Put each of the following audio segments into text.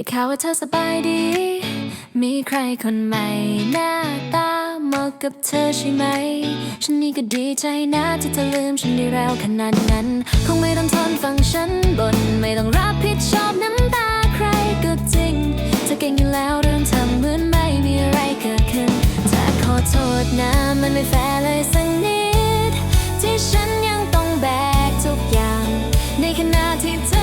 ได้ข่าวว่าเธอสบายดี มีใครคนใหม่หน้าตาเหมาะกับเธอใช่ไหม ฉันนี่ก็ดีใจนะที่เธอลืมฉันได้แล้วขนาดนั้น คงไม่ต้องทนฟังฉันบน่นไม่ต้องรับผิดชอบน้ำตาใครก็จริง เธอเก่งอยู่แล้วเรื่องทำเหมือนไม่มีอะไรเกิดขึ้นแต่ขอโทษนะมันไม่แฟร์เลยสักนิด ที่ฉันยังต้องแบกทุกอย่าง ในขณะที่เธอ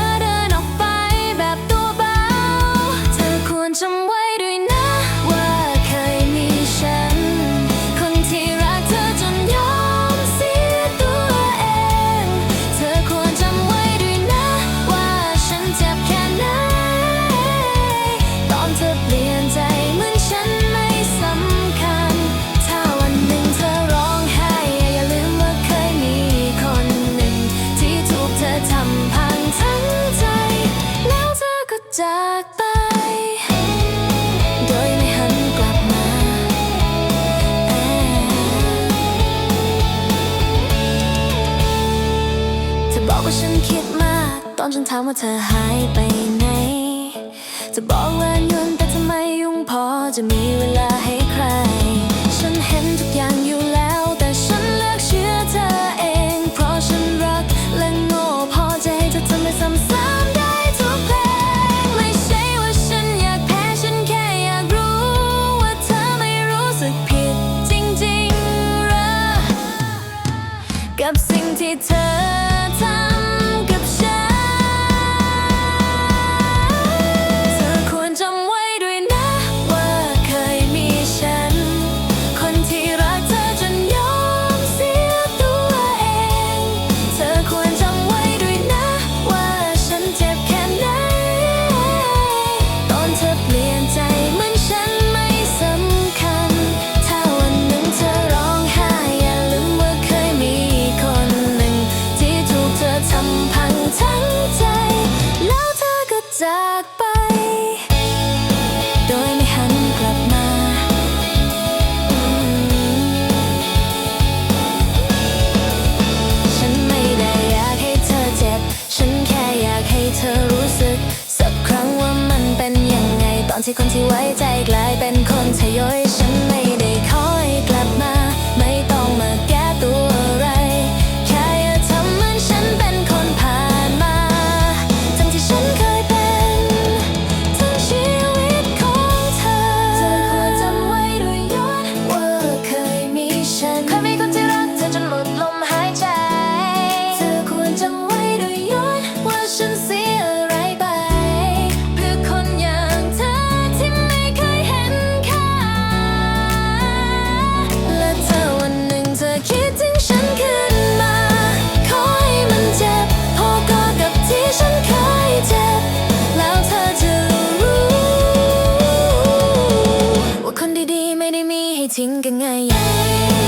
ตอนเธอเปลี่ยนใจเหมือนฉันไม่สำคัญ ถ้าวันหนึ่งเธอร้องไห้ อย่าลืมว่าเคยมีคนหนึ่ง ที่ถูกเธอทำพังทั้งใจ แล้วเธอก็จากไป โดยไม่หันกลับมา เธอบอกว่าฉันคิดมาก ตอนฉันถามว่าเธอหายไปไหน จะบอกว่า จะมีเวลาให้ใคร ฉันเห็นทุกอย่างอยู่แล้ว แต่ฉันเลือกเชื่อเธอเอง เพราะฉันรักและโง่พอใจจะทำให้ซ้ำๆได้ทุกเพลง ไม่ใช่ว่าฉันอยากแพ้ ฉันแค่อยากรู้ว่าเธอไม่รู้สึกผิดจริงๆหรอกับสิ่งที่เธอทำ ที่คนที่ไว้ใจกลายเป็นคนทยอย ทิ้งกันง่าย